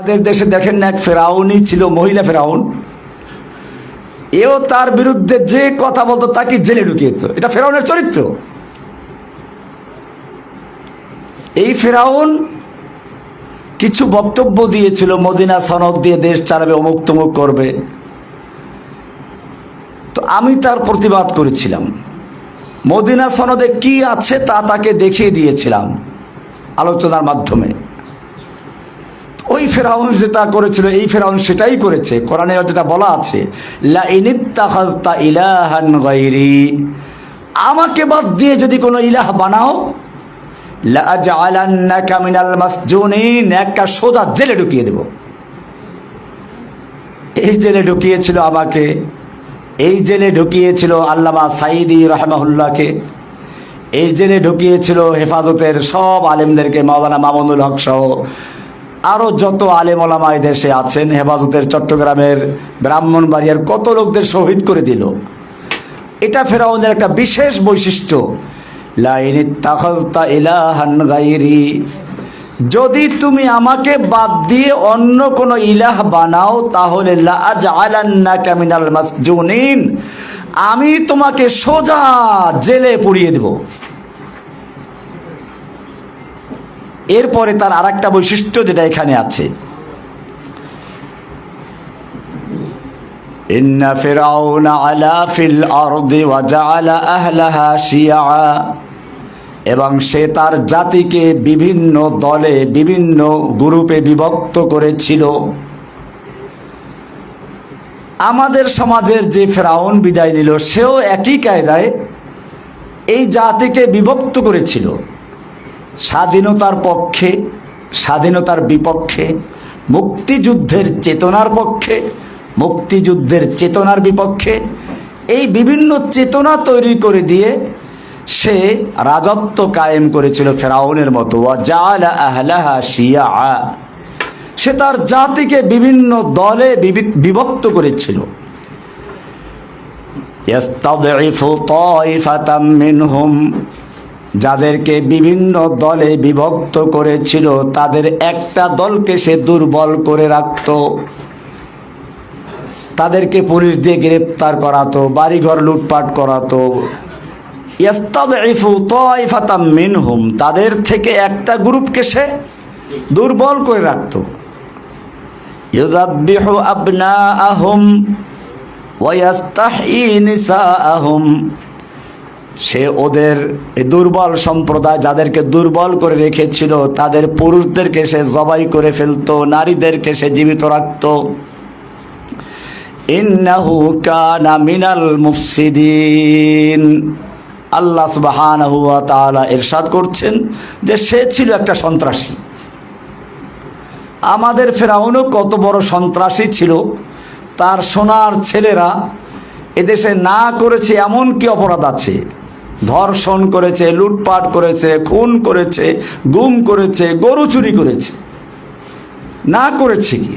আমাদের দেশে দেখেন না, এক ফেরাউনই ছিল, মহিলা ফেরাউন। এও তার বিরুদ্ধে যে কথা বলতো, তাকে জেলে ঢুকিয়েত এটা ফেরাউনের চরিত্র। এই ফেরাউন কিছু বক্তব্য দিয়েছিল, মদিনা সনদ দিয়ে দেশ চালাবে, অমুক তমুক করবে। তো আমি তার প্রতিবাদ করেছিলাম। মদিনা সনদে কি আছে তা তাকে দেখিয়ে দিয়েছিলাম আলোচনার মাধ্যমে। ফেরাউন যেটা করেছিল, এই ফেরাউন সেটাই করেছে। কোরআনে যেটা বলা আছে আমাকে বাদ দিয়ে যদি কোনো ইলাহ বানাও একটা সোজা জেলে ঢুকিয়ে দেব। এই জেলে ঢুকিয়েছিল আমাকে, এই জেলে ঢুকিয়েছিল আল্লামা সাইদি রহমাহুল্লাহকে, এই জেলে ঢুকিয়েছিল হেফাজতের সব আলেমদেরকে, মাওলানা মামুনুল হক সহ। আরও যত আলেম ওলামা দেশে আছেন, হেফাজতের চট্টগ্রামের ব্রাহ্মণবাড়িয়ার কত লোকদের শহীদ করে দিল। এটা ফেরাউনের একটা বিশেষ বৈশিষ্ট্য। লাইনি তাখতা ইলাহান গাইরি যদি তুমি আমাকে বাদ দিয়ে অন্য কোনো ইলাহ বানাও, তাহলে লাজ আলান্না মাসজুনিন। আমি তোমাকে সোজা জেলে পুড়িয়ে দেব। এরপরে তার আর একটা বৈশিষ্ট্য যেটা এখানে আছে إن فرعون علا في الأرض وجعل أهلها شيعا এবং সে তার জাতিকে বিভিন্ন দলে বিভিন্ন গ্রুপে বিভক্ত করেছিল আমাদের সমাজের যে ফেরাউন বিদায় নিল সেও একই কায়দায় এই জাতিকে বিভক্ত করেছিল স্বাধীনতার পক্ষে স্বাধীনতার বিপক্ষে মুক্তিযুদ্ধের চেতনার পক্ষে মুক্তিযুদ্ধের চেতনার বিপক্ষে এই বিভিন্ন চেতনা তৈরি করে দিয়ে সে রাজত্ব কায়েম করেছিল ফেরাউনের মতো ওয়াজালা আহলাহা শিয়া সে তার জাতিকে বিভিন্ন দলে বিবি- বিভক্ত করেছিল يستضعف طائفة منهم যাদেরকে বিভিন্ন দলে বিভক্ত করেছিল, তাদের একটা দলকে সে দুর্বল করে রাখত। তাদেরকে পুলিশ দিয়ে গ্রেপ্তার করাতো, বাড়িঘর লুটপাট করাতো। মিনহুম, তাদের থেকে একটা গ্রুপকে সে দুর্বল করে রাখত। ইউযাব্বিহু আবনাআহুম ওয়া ইয়াস্তাহয়ী নিসাআহুম। সে ওদের দুর্বল সম্প্রদায় যাদেরকে দুর্বল করে রেখেছিল, তাদের পুরুষদেরকে সে জবাই করে ফেলতো, নারীদেরকে সে জীবিত রাখত। ইন্নাহু কানা মিনাল মুফসিদিন। আল্লাহ সুবহানাহু ওয়া তাআলা ইরশাদ করছেন যে সে ছিল একটা সন্ত্রাসী। আমাদের ফেরাউনও কত বড় সন্ত্রাসী ছিল, তার সোনার ছেলেরা এদেশে না করেছে এমন কি অপরাধ আছে? ধর্ষণ করেছে, লুটপাট করেছে, খুন করেছে, গুম করেছে, গরু চুরি করেছে। না করেছে কি?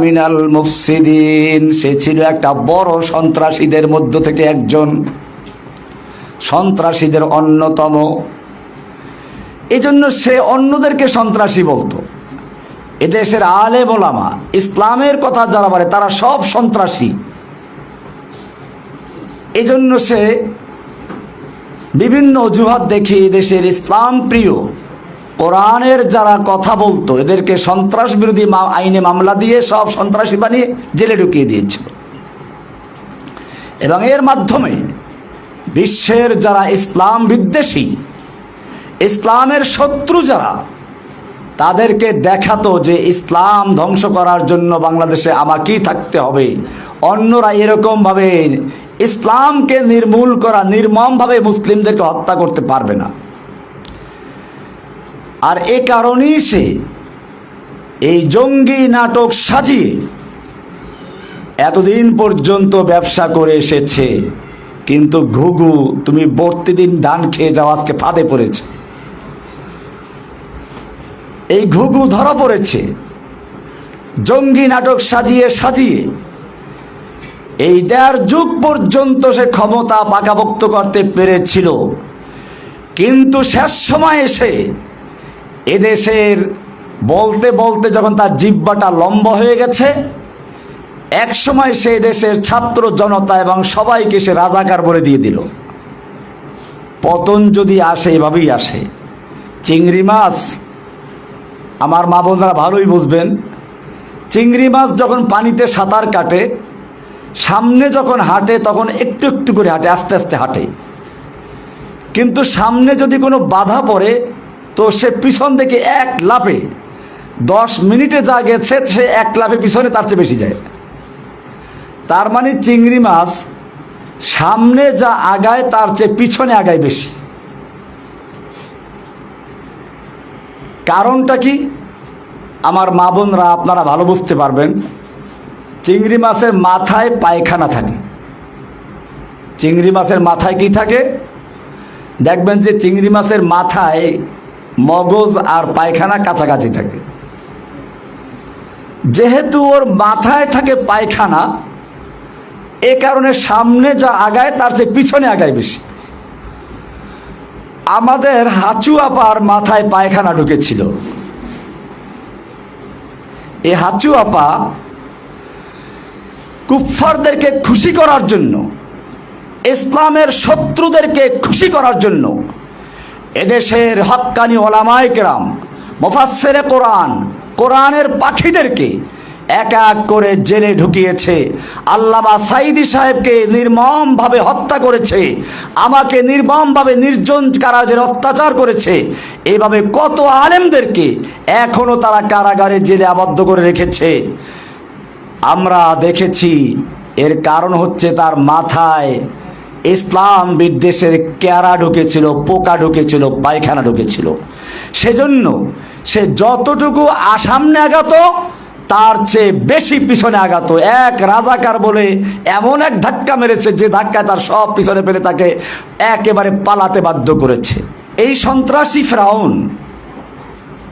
মিনাল মুফসিদিন, সে ছিল একটা বড় সন্ত্রাসীদের মধ্য থেকে একজন। সন্ত্রাসীদের অন্যতম। এজন্য সে অন্যদেরকে সন্ত্রাসী বলতো। এদেশের আলে বোলামা ইসলামের কথা যারা বলে, তারা সব সন্ত্রাসী। এজন্য সে বিভিন্ন অজুহাত দেখিয়ে দেশের ইসলাম প্রিয়। কোরআনের যারা কথা বলতো, এদেরকে সন্ত্রাস বিরোধী আইনে মামলা দিয়ে সব সন্ত্রাসী বানিয়ে জেলে ঢুকিয়ে দিয়েছিল। এবং এর মাধ্যমে বিশ্বের যারা ইসলাম বিদ্বেষী, ইসলামের শত্রু যারা তাদেরকে দেখাতো যে ইসলাম ধ্বংস করার জন্য বাংলাদেশে আমাকেই থাকতে হবে। অন্যরা এরকমভাবে ইসলামকে নির্মূল করা, নির্মমভাবে মুসলিমদেরকে হত্যা করতে পারবে না। আর এ কারণেই সে এই জঙ্গি নাটক সাজিয়ে এতদিন পর্যন্ত ব্যবসা করে এসেছে। কিন্তু ঘুঘু, তুমি প্রতিদিন ধান খেয়ে যাও, আজকে ফাঁদে পড়েছে। এই ঘুঘু ধরা পড়েছে। জঙ্গি নাটক সাজিয়ে সাজিয়ে এই দেড় যুগ পর্যন্ত সে ক্ষমতা পাকাভুক্ত করতে পেরেছিল। কিন্তু শেষ সময় এসে এদেশের বলতে বলতে যখন তার জিব্বাটা লম্বা হয়ে গেছে, এক সময় সেই দেশের ছাত্র জনতা এবং সবাইকে সে রাজাকার বলে দিয়ে দিল। পতন যদি আসে এভাবেই আসে। চিংড়ি মাছ আমার মা বোনরা ভালোই বুঝবেন, চিংড়ি মাছ যখন পানিতে সাঁতার কাটে, সামনে যখন হাঁটে তখন একটু একটু করে হাঁটে, আস্তে আস্তে হাঁটে। কিন্তু সামনে যদি কোনো বাধা পড়ে, তো সে পিছন থেকে এক লাফে, দশ মিনিটে যা গেছে সে এক লাফে পিছনে তার চেয়ে বেশি যায়। তার মানে চিংড়ি মাছ সামনে যা আগায় তার চেয়ে পিছনে আগায় বেশি। কারণটা কি? আমার মা বোনরা আপনারা ভালো বুঝতে পারবেন, চিংড়ি মাছের মাথায় পায়খানা থাকে। চিংড়ি মাছের মাথায় কি থাকে? দেখবেন যে চিংড়ি মাছের মাথায় মগজ আর পায়খানা কাছাকাছি থাকে। যেহেতু ওর মাথায় থাকে পায়খানা, এ কারণে সামনে যা আগায় তার চেয়ে পিছনে আগায় বেশি। আমাদের হাঁচু আপার মাথায় পায়খানা ঢুকেছিল। এই হাঁচু আপা কুফফারদেরকে খুশি করার জন্য, ইসলামের শত্রুদেরকে খুশি করার জন্য এদেশের হক্কানি ওলামায় কেরাম মোফাসেরে কোরআন, কোরআনের পাখিদেরকে এক এক করে জেলে ঢুকিয়েছে। আল্লামা সাইদি সাহেবকে নির্মমভাবে হত্যা করেছে। আমাকে নির্মমভাবে নির্জন কারাজের অত্যাচার করেছে। এভাবে কত আলেমদেরকে এখনও তারা কারাগারে জেলে আবদ্ধ করে রেখেছে। আমরা দেখেছি, এর কারণ হচ্ছে তার মাথায় ইসলাম বিদ্বেষের ক্যারা ঢুকেছিল, পোকা ঢুকেছিল, পায়খানা ঢুকেছিল। সেজন্য সে যতটুকু আসামনে আগাত তার চেয়ে বেশি পিছনে আগাত এক রাজাকার বলে এমন এক ধাক্কা মেরেছে যে ধাক্কায় তার সব পিছনে ফেলে তাকে একেবারে পালাতে বাধ্য করেছে। এই সন্ত্রাসী ফ্রাউন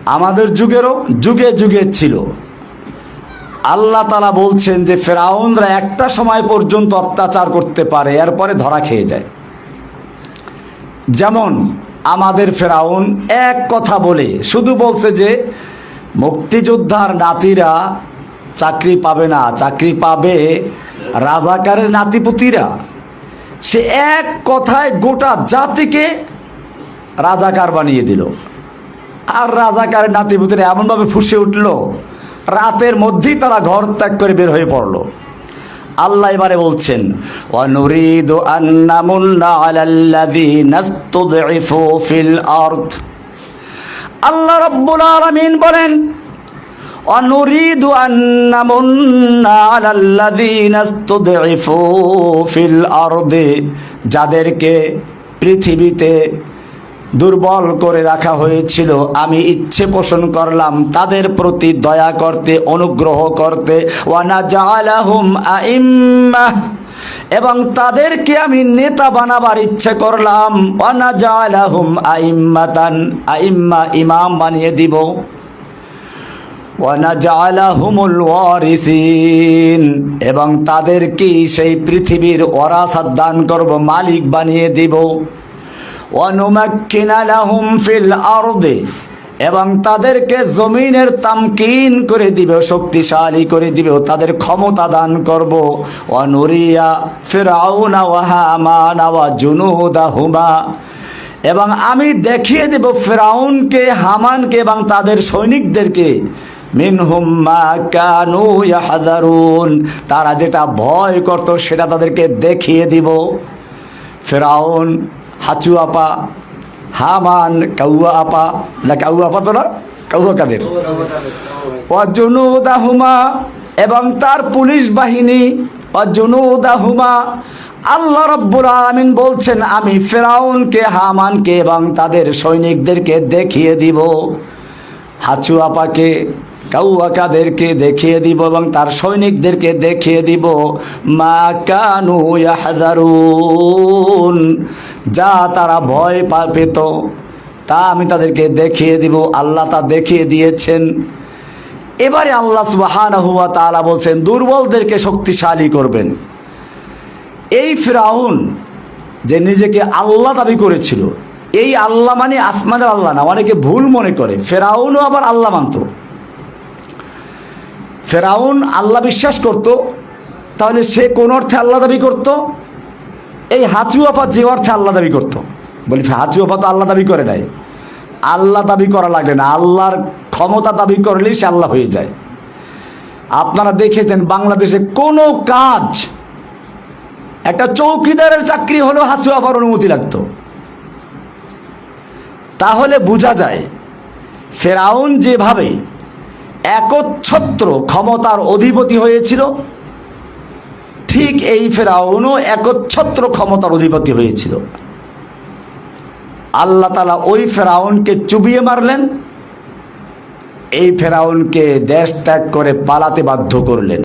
আমাদের যুগেরও যুগে যুগে ছিল। আল্লাহ তালা বলছেন যে ফেরাউনরা একটা সময় পর্যন্ত অত্যাচার করতে পারে, এরপরে ধরা খেয়ে যায়। যেমন আমাদের ফেরাউন এক কথা বলে, শুধু বলছে যে মুক্তিযোদ্ধার নাতিরা চাকরি পাবে না। চাকরি পাবে রাজাকারের নাতিপুতিরা। সে এক কথায় গোটা জাতিকে রাজাকার বানিয়ে দিল। আর রাজাকারের নাতিপুতিরা এমনভাবে ফুসে উঠল, রাতের মধ্যেই তারা ঘর ত্যাগ করে বের হয়ে পড়ল। আল্লাহ এবারে বলছেন অনুরিদু আন্নামুন্না আলাল্লাযীনা ইসতুদঈফু ফিল আরদ। আল্লাহ রব্বুল আলমিন বলেন অনুরিদু আন্নামুন্না আলাল্লাযীনা ইসতুদঈফু ফিল আরদে যাদেরকে পৃথিবীতে দুর্বল করে রাখা হয়েছিল। আমি ইচ্ছে পোষণ করলাম, তাদের প্রতি দয়া করতে, অনুগ্রহ করতে। ওয়ানা জালাহুম আইম্মাহ এবং তাদেরকে আমি নেতা বানাবার ইচ্ছে করলাম। ওয়ানা জালাহুম আইম্মাতান, আইম্মা ইমাম বানিয়ে দিব। এবং তাদেরকেই সেই পৃথিবীর ওরাসাত দান করব, মালিক বানিয়ে দিব। অনুমাক্কিনা লাহুম ফিল আরদে, এবং তাদেরকে জমিনের তামকিন করে দিবে, শক্তিশালী করে দিবে, তাদের ক্ষমতা দান করব। অনুরিয়া ফিরাউনা ওয়া হামানা ওয়া জুনুদাহুমা, এবং আমি দেখিয়ে দেব ফেরাউনকে, হামানকে এবং তাদের সৈনিকদেরকে। তারা যেটা ভয় করত সেটা তাদেরকে দেখিয়ে দিব। ফেরাউন হাচু আপা হামান কাউয়া আপা। না, কাউয়া আপা তো না, কাউয়া কাদের? অজনুদাহুমা, এবং তার পুলিশ বাহিনী, অজনুদাহুমা। আল্লাহ রব্বুল আলমিন বলছেন, আমি ফেরাউনকে, হামানকে, এবং তাদের সৈনিকদেরকে দেখিয়ে দিব। হাচু আপাকে কাউয়াকাদেরকে দেখিয়ে দিব এবং তার সৈনিকদেরকে দেখিয়ে দিব। মা কানু ইয়াহজারুন যা তারা ভয় পেত, তা আমি তাদেরকে দেখিয়ে দিব। আল্লাহ তা দেখিয়ে দিয়েছেন। এবারে আল্লাহ সুবহানাহু ওয়া তাআলা বলছেন, দুর্বলদেরকে শক্তিশালী করবেন। এই ফিরাউন যে নিজেকে আল্লাহ দাবি করেছিল, এই আল্লাহ মানে আসমানের আল্লাহ না, অনেকে ভুল মনে করে। ফেরাউনও আবার আল্লাহ মানত। ফেরাউন আল্লাহ বিশ্বাস করত, তাহলে সে কোন অর্থে আল্লাহ দাবি করত? এই হাঁচু আপা যে অর্থে আল্লাহ দাবি করত। বলি হাঁচু আপা তো আল্লাহ দাবি করে নাই। আল্লাহ দাবি করা লাগে না, আল্লাহর ক্ষমতা দাবি করলেই সে আল্লাহ হয়ে যায়। আপনারা দেখেছেন বাংলাদেশে কোনো কাজ, একটা চৌকিদারের চাকরি হলেও হাসু আপার অনুমতি লাগতো। তাহলে বোঝা যায়, ফেরাউন যেভাবে একচ্ছত্র ক্ষমতার অধিপতি হয়েছিল। ঠিক এই ফেরাউনও একচ্ছত্র ক্ষমতার অধিপতি হয়েছিল। আল্লাহ তালা ওই ফেরাউনকে চুবিয়ে মারলেন। এই ফেরাউনকে দেশ ত্যাগ করে পালাতে বাধ্য করলেন।